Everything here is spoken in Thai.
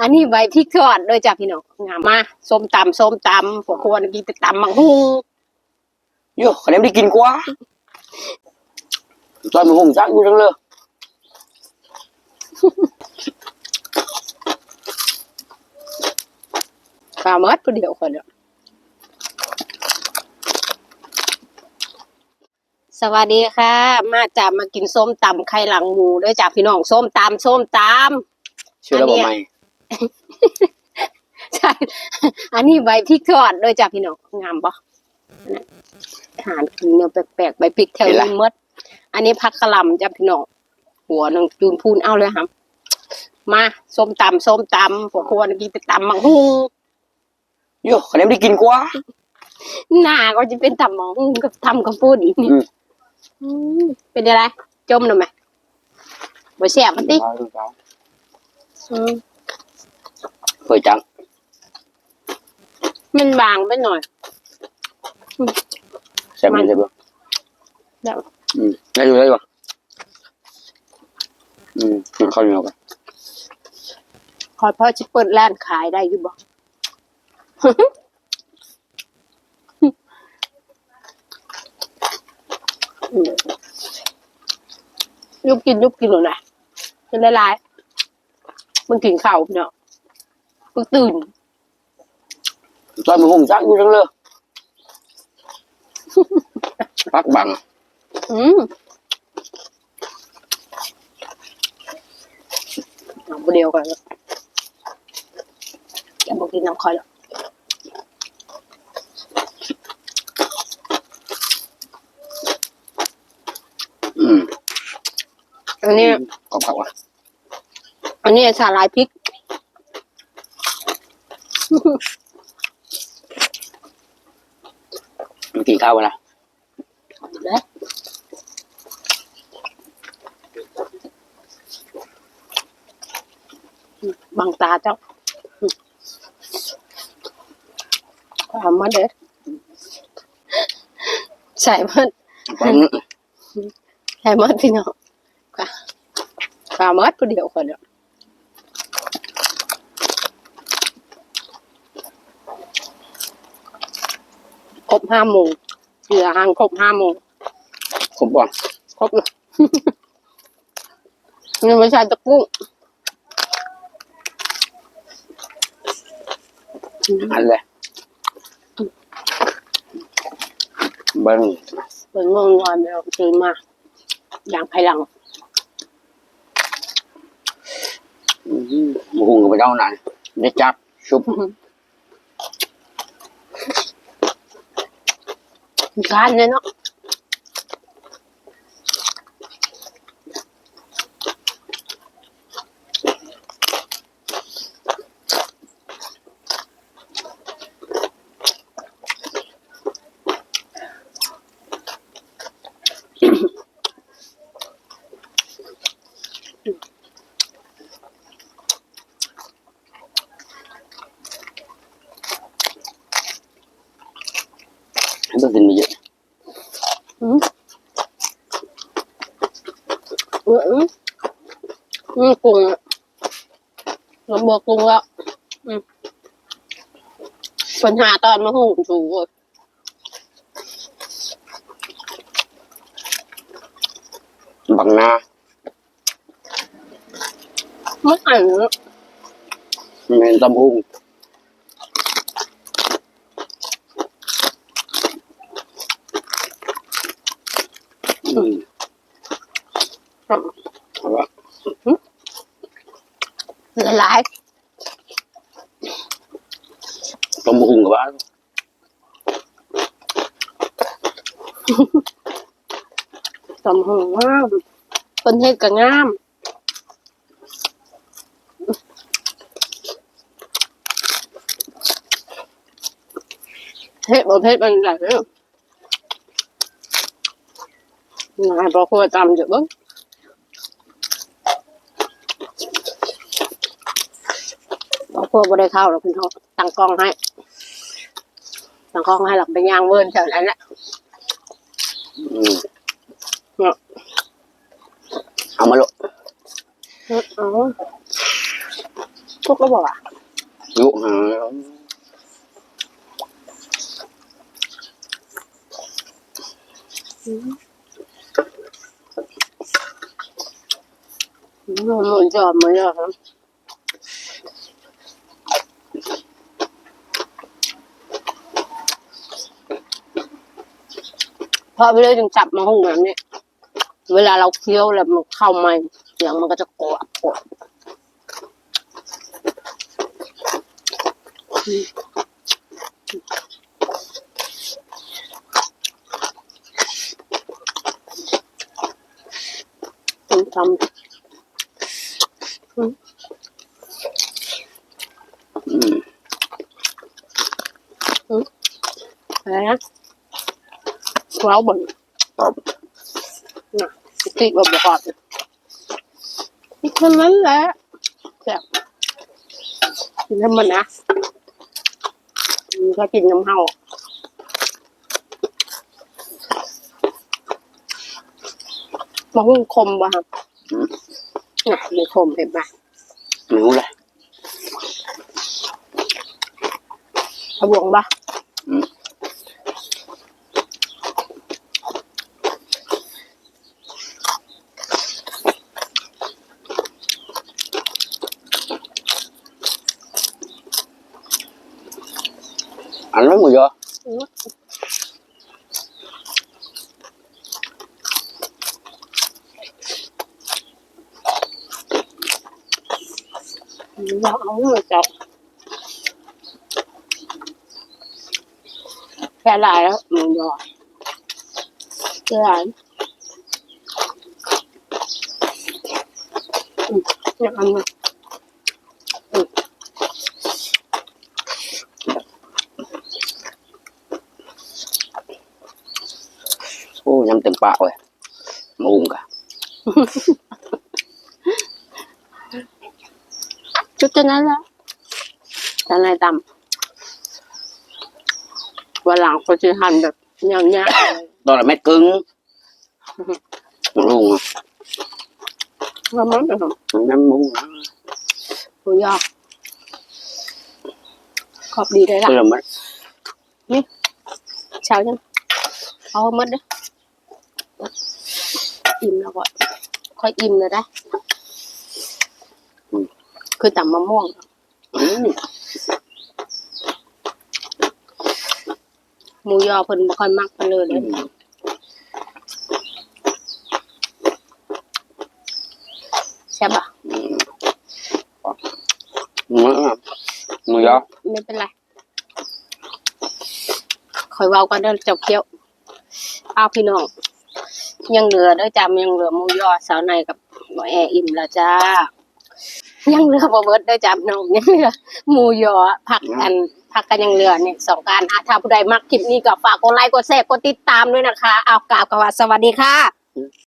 อันนี้ใบพริกทอดด้วยจ้ะพี่น้องงามมาส้มตำส้มตำพวกควรกินแต่ตำมังหุงโย่คะแนนได้กินกว่าตอนมันหงจักอยู่จังเลยปลาเมิดผู้เดียวคนเดียวสวัสดีค่ะ มาจ้ามากินส้มตำไข่หลังหมูด้วยจ้ะพี่น้องส้มตำส้มตำ ชื่อระบบใหม่ ใช่ อันนี้ใบพริกทอดด้วยจ้ะพี่น้องงามปะนะอาหารกินเนื้อแปลกๆใบพริกแถวนี้หมด อันนี้ผักกะหล่ำจ้ะพี่น้องหัวน้องจูนพูนเอาเลยครับ มาส้มตำส้มตำพวกควรกินแต่ตำมังหุงโย่คะแนนได้กินกว่าหน้าก็จะเป็นตำมังหุงกับทำกับปุ้นอืมอืมเป็นอะไรจมหน่อยไหมบ่แซ่บมันติ อืมเคยจังมันบางไปหน่อยใช่ไหมใช่ปะแล้วอืมได้อยู่ได้อยู่อืมกินข้าวเหนียวกันคอยพ่อจะเปิดร้านขายได้อยู่บ่อืมยุบกินยุบกินหรือไงเป็นละลายมันกินข้าวเนาะ มันตื่นตอนมันหงจักอยู่จังเลยพักบัง อืมเอาบ่เดียวกันแล้วแกบอกกินน้ำคอยหรอกอืมอันนี้ขอบคุณว่ะ อันนี้สาลายพริก มันกินข้าวไปละแล้วบังตาเจ้าความมันเด้อใส่มันมันใส่มันพี่น้องค่ะความมันผู้เดียวคนเดียว ครบห้าโมงเหลือห่างครบห้าโมงขมป่ะครบเลยนี่ไม่ใช่ตะกุ้งอันเลยเบิ้งเหมือนงงงอนไปเอาซื้อมาอย่างภายหลังอืมหมูหุงกับไปเจ้าหน่อยได้จับชุบ ร้านเนี่ยเนาะให้ต้องกินไม่เยอะอืมอืมอืมอืมกุ้งอะเราบอกกุ้งแล้วอืมปัญหาตอนมาหูสูง บังหน้า ไม่อ่าน แมนตำหุงอืมเอาละ ละลายตำหุงกับว่าสมหงงามต้นเฮ็ดก็งามเฮ็ดบ่เฮ็ดมันไหลเด้อนายบ่ควรจำอยู่เบิ่ง บ่ควรบ่ได้เข้าหรอกพี่น้องตั้งกล้องให้ตั้งกล้องให้หลักไปย่างเวิร์นแถวนั้นแหละอืมเอามาลูกอ๋อทุกแล้วบอกอะยุหามันจอดมันจอดครับ พอไปเลยถึงจับมาห้องแบบนี้เวลาเราเคี้ยวแล้วมันเข้ามาเสียงมันก็จะกรอบกรอบต้มตอืมำอะไรนะ ว้าวบนตอบน่ะติดแบบบอกก่อนนี่คนนั้นแหละแซ่บกินให้มันนะมันก็กินน้ำเห่ามาหุ้งคมป่ะครับน่ะมีคมเห็นปะไม่รู้เลยเอาบวงปะ อืม ăn lắm rồi vô อืมเราเอาหน่อยจับแค่ลายแล้วมันยอดแค่ลายอืมเนี่ย อันนี้ ô nhắm từng bạo rồi mà uống cả ชุดเท่านั้นแหละแต่ในตำวันหลังก็จะหั่นแบบยาวๆ đó là mét cứng luôn ว่ามันเป็นของ nhắm muốn ผู้ยากขอบดีเลยล่ะ đây là mét เช้าจังเอาหมดเด้ออิ่มแล้วก็ค่อยอิ่มเลยได้อืมคือตำมะม่วง ừ. หมูยอเพิ่นบ่ค่อยมักเพิ่นเลยเลย ừ. ใช่ปะ Mỡ lắm. mùi gió ไม่เป็นไรคอยเว้ากันเด้อเจ้าเคี้ยวอ้าวพี่น้อง ยังเหลือด้อจ้ายังเหลือหมูยอสาวในกับหมอแออิ่มแล้วจ้า ยังเหลือบะเบิดด้อจ้าน้องยังเหลือหมูยอผักกันผักกันยังเหลือเนี่ยสองการอะถ้าผู้ใดมักคลิปนี้ก็ฝากกดไลค์กดแชร์กดติดตามด้วยนะคะ เอากล่าวคำว่าสวัสดีค่ะ